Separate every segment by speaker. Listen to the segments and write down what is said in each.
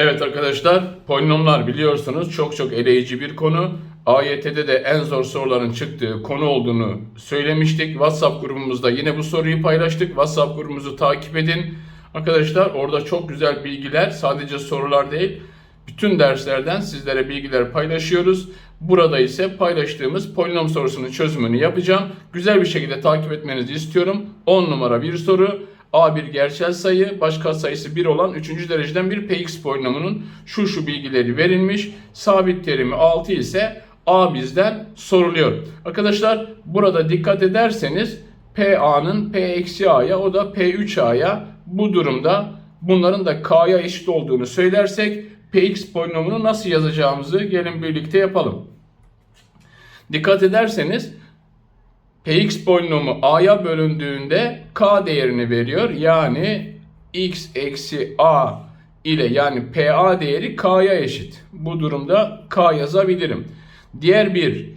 Speaker 1: Evet arkadaşlar, polinomlar biliyorsunuz çok çok eleyici bir konu. AYT'de de en zor soruların çıktığı konu olduğunu söylemiştik. WhatsApp grubumuzda yine bu soruyu paylaştık. WhatsApp grubumuzu takip edin. Arkadaşlar orada çok güzel bilgiler, sadece sorular değil, bütün derslerden sizlere bilgiler paylaşıyoruz. Burada ise paylaştığımız polinom sorusunun çözümünü yapacağım. Güzel bir şekilde takip etmenizi istiyorum. 10 numara bir soru. A1 gerçel sayı, baş katsayısı 1 olan 3. dereceden bir px polinomunun şu şu bilgileri verilmiş. Sabit terimi 6 ise A bizden soruluyor. Arkadaşlar burada dikkat ederseniz PA'nın P eksi A'ya o da P3A'ya bu durumda bunların da K'ya eşit olduğunu söylersek Px polinomunu nasıl yazacağımızı gelin birlikte yapalım. Dikkat ederseniz Px polinomu a'ya bölündüğünde k değerini veriyor. Yani x eksi a ile yani pa değeri k'ya eşit. Bu durumda k yazabilirim. Diğer bir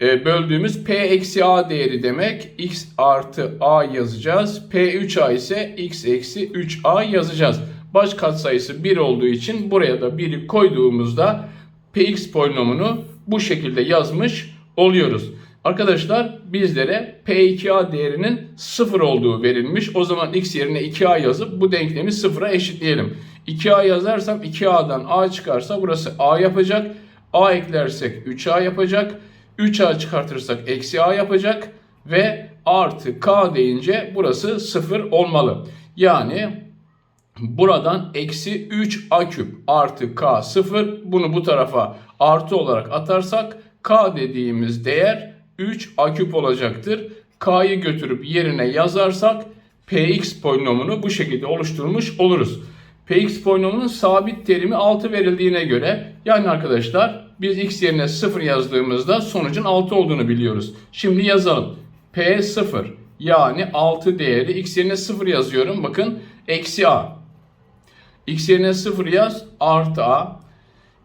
Speaker 1: e, böldüğümüz p eksi a değeri demek. x artı a yazacağız. p3a ise x eksi 3a yazacağız. Baş katsayısı 1 olduğu için buraya da 1'i koyduğumuzda px polinomunu bu şekilde yazmış oluyoruz. Arkadaşlar bizlere P2A değerinin 0 olduğu verilmiş. O zaman x yerine 2A yazıp bu denklemi 0'a eşitleyelim. 2A yazarsam 2A'dan A çıkarsa burası A yapacak. A eklersek 3A yapacak. 3A çıkartırsak eksi A yapacak. Ve artı K deyince burası 0 olmalı. Yani buradan eksi 3A küp artı K 0. Bunu bu tarafa artı olarak atarsak K dediğimiz değer 3 a küp olacaktır. K'yı götürüp yerine yazarsak Px polinomunu bu şekilde oluşturmuş oluruz. Px polinomunun sabit terimi 6 verildiğine göre yani arkadaşlar biz x yerine 0 yazdığımızda sonucun 6 olduğunu biliyoruz. Şimdi yazalım. P 0 yani 6 değeri x yerine 0 yazıyorum. Bakın eksi a. x yerine 0 yaz artı a.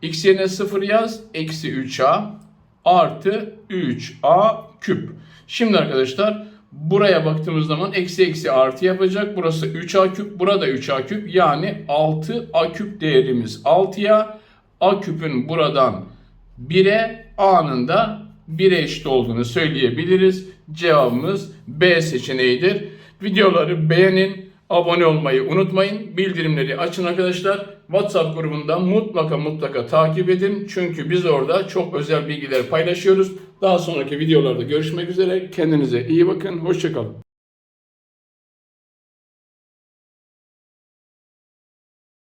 Speaker 1: x yerine 0 yaz eksi 3a artı 3a küp. Şimdi arkadaşlar buraya baktığımız zaman eksi eksi artı yapacak. Burası 3a küp, burada 3a küp. Yani 6a küp değerimiz 6'ya. a küpün buradan 1'e a'nın da 1'e eşit olduğunu söyleyebiliriz. Cevabımız B seçeneğidir. Videoları beğenin, abone olmayı unutmayın. Bildirimleri açın arkadaşlar. WhatsApp grubunda mutlaka mutlaka takip edin. Çünkü biz orada çok özel bilgiler paylaşıyoruz. Daha sonraki videolarda görüşmek üzere. Kendinize iyi bakın. Hoşçakalın.